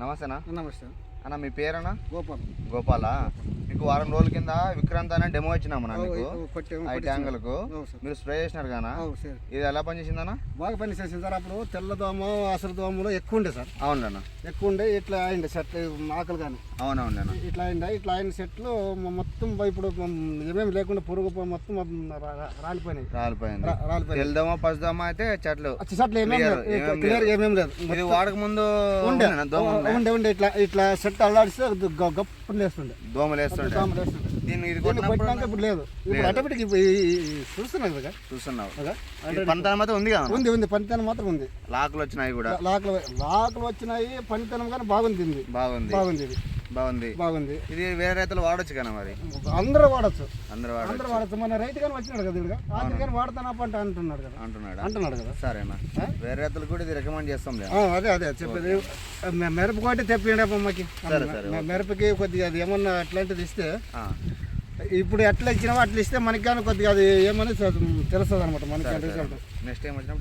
నమస్తేనా? నమస్తే. అన్న మీ పేరన్నా? గోపాల్. గోపాలా? మీకు వారం రోజుల కింద విక్రాంత్ అనే డెమో ఇచ్చినాము ఓ, మీకు అవును సార్. మీరు స్ప్రే చేసినారు కానా ఇది ఎలా పనిచేసిందన్న బాగా పని చేసింది సార్. అప్పుడు తెల్లదోమ అసలు దోమలు ఎక్కువ ఉండే సార్. అవునన్న ఎక్కువ ఉండే ఇట్లా అయింది సెట్ ఆకలి కానీ. అవునవునన్న ఇట్లా అయింది ఇట్లా అయిన సెట్లు మ- మొత్తం ఇప్పుడు ఏమేమి లేకుండా పురుగు మొత్తం రాలిపోయినాయి. రాలిపోయింది. తెల్దమ పసుదమ అయితే చెట్లు వచ్చి సెట్లు ఏమేమి లేదు ఏమేమి లేదు ఇది వాడక ముందు? ఉండే. ఉండే ఇట్లా ఇట్లా సెట్ అల్లాడిస్తే అది గ- గప్పు లేస్తుండే. దోమలు వేస్తుండే దోమలు వేస్తుండే దీన్ని ఇది దీన్ని కొట్టినప్పుడు కొట్టినాక ఇప్పుడు లేదు. ఇప్పుడు ఆటోమేటిక్ చూస్తున్నాం కదా? చూస్తున్నావు. కదా? ఈ పంతనం అయితే ఉంది కదా ఉంది ఉంది. పనితనం మాత్రం ఉంది. లాకులు వచ్చినాయి కూడా. లాకులు లాకులు వచ్చినాయి పనితనం కానీ బాగుంది ఇది. బాగుంది. బాగుంది ఇది. బాగుంది. బాగుంది. ఇది వేరే రైతులు వాడొచ్చు కదా మరి? అందరూ వాడచ్చు. అందరు వాడొచ్చు. అందరూ వాడచ్చు. మన రైతు కానీ వచ్చినాడు కదా ఇదిగా. ఆఖరి కానీ వాడతానా పంట అంటున్నాడు కదా. అంటున్నాడా? అంటున్నాడు కదా. సరేనా? వేరే రైతులు కూడా ఇది రికమెండ్ చేస్తాం అదే అదే చెప్పేది. మిరప కొట్టి తెప్పియండి అమ్మకి. మె- మిరపకి కొద్దిగా అది ఏమన్నా అట్లాంటిది ఇస్తే ఇప్పుడు ఎట్లా ఇచ్చినావో అట్లా ఇస్తే మనకి కానీ కొద్దిగా అది ఏమని తెలుస్తుంది అనమాట మనకి రిజల్ట్ నెక్స్ట్ టైం వచ్చినప్పుడు